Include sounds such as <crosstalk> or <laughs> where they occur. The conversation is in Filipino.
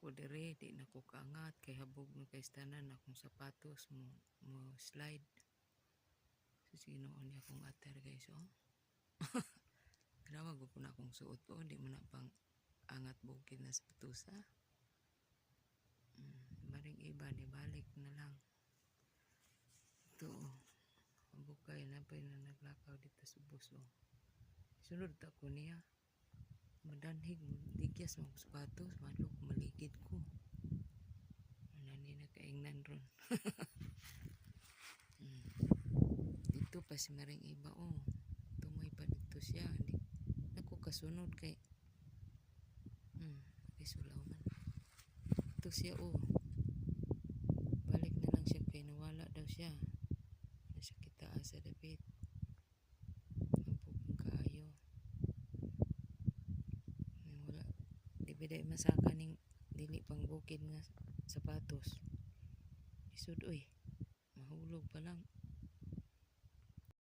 ko dire, di na ko kaangat kay habog no kay tanan akong sapatos mo mo slide. So sino ni akong atar guys oh. <laughs> Grabe ko na akong suot oh, di man na pang angat bukid na sa patusa. Mm, maring iba ni balik na lang. Ito oh. Ang na pa na naglakaw dito sa bus oh. Sunod ta ko niya. Madanhig, digyas mo sapatos, madlok kaingnan ron. <laughs> mm. Dito pa si Maring iba oh. Tumoy pa dito siya. Di, ako kasunod kay Hmm, kay sulaw man. Ito siya oh. Balik na lang siya kay nawala daw siya. Nasa kita sa dapit. Dahil masaka ning dili pang bukid nga sapatos. Isod oy. Mahulog pa lang.